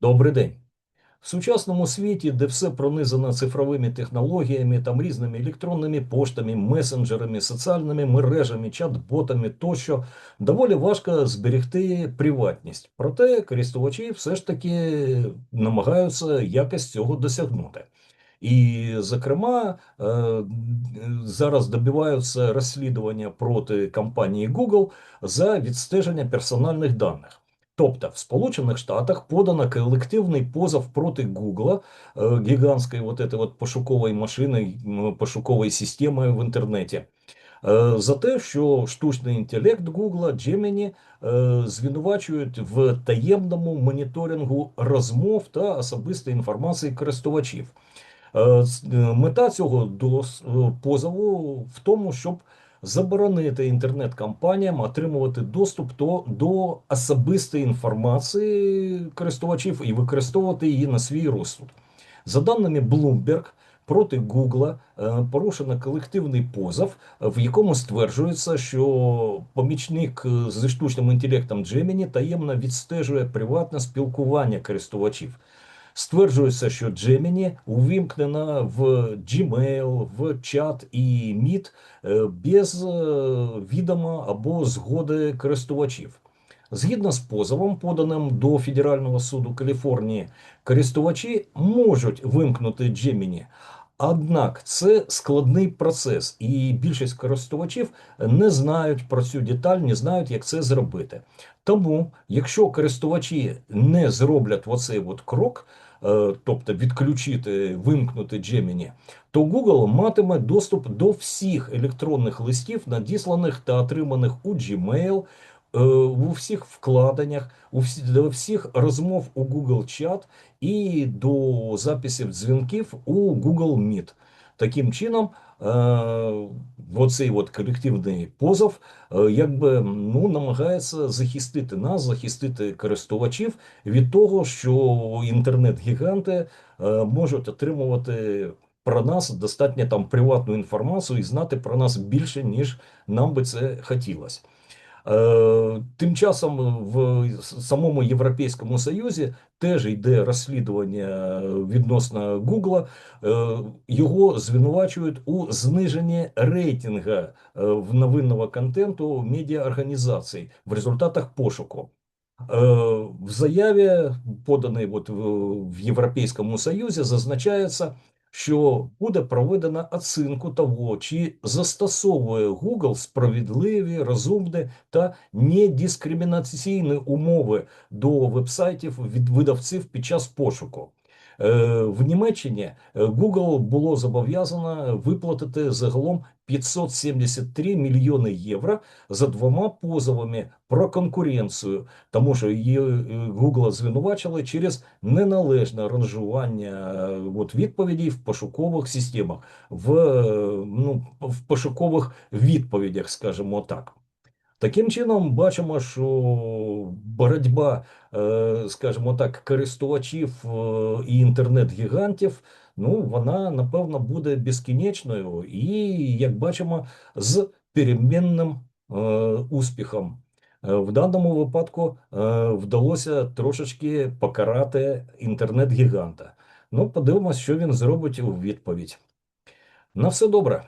Добрий день. В сучасному світі, де все пронизано цифровими технологіями, там різними електронними поштами, месенджерами, соціальними мережами, чат-ботами тощо, доволі важко зберегти приватність. Проте користувачі все ж таки намагаються якось цього досягнути. І, зокрема, е, зараз добиваються розслідування проти компанії Google за відстеження персональних даних. Тобто в Сполучених Штатах подано колективний позов проти Google, э, гигантской вот этой вот пошуковой машини, пошукової системи в інтернеті, е, за те, що штучний інтелект Google, Gemini, е, звинувачують в таємному моніторингу розмов та особистої інформації користувачів. Е, е, Мета цього е, позову в тому, щоб заборонити інтернет-компаніям отримувати доступ до, до особистої інформації користувачів і використовувати її на свій розсуд. За даними Bloomberg, проти Google е, порушено колективний позов, в якому стверджується, що помічник е, зі штучним інтелектом Gemini таємно відстежує приватне спілкування користувачів. Стверджується, що Gemini увімкнена в Gmail, в чат і Meet е, без е, відома або згоди користувачів. Згідно з позовом, поданим до Федерального суду Каліфорнії, користувачі можуть вимкнути Gemini. Однак це складний процес, і більшість користувачів не знають про цю деталь, не знають, як це зробити. Тому, якщо користувачі не зроблять оцей от крок, тобто відключити, вимкнути Gemini, то Google матиме доступ до всіх електронних листів, надісланих та отриманих у Gmail, е, у всіх вкладеннях, у всі, до всіх розмов у Google Chat і до записів дзвінків у Google Meet. Таким чином, е, оцей от колективний позов е, якби ну, намагається захистити нас, захистити користувачів від того, що інтернет-гіганти е, можуть отримувати про нас достатньо там приватну інформацію і знати про нас більше, ніж нам би це хотілося. Е, Тим часом в самому Європейському Союзі теж йде розслідування відносно Гугла. Е, Його звинувачують у зниженні рейтингу е, в новинного контенту медіаорганізацій в результатах пошуку. Е, В заяві, поданій от в Європейському Союзі, зазначається, що буде проведена оцінку того, чи застосовує Google справедливі, розумні та недискримінаційні умови до вебсайтів від видавців під час пошуку. Е, В Німеччині е, Google було зобов'язано виплатити загалом 573 мільйони євро за двома позовами про конкуренцію, тому що її е, Google звинувачили через неналежне ранжування от, відповідей в пошукових системах, в, ну, в пошукових відповідях, скажімо так. Таким чином, бачимо, що боротьба, е, скажімо так, користувачів е, і інтернет-гігантів, ну, вона, напевно, буде безкінечною і, як бачимо, з перемінним е, успіхом. В даному випадку вдалося трошечки покарати інтернет-гіганта. Ну, подивимось, що він зробить у відповідь. На все добре.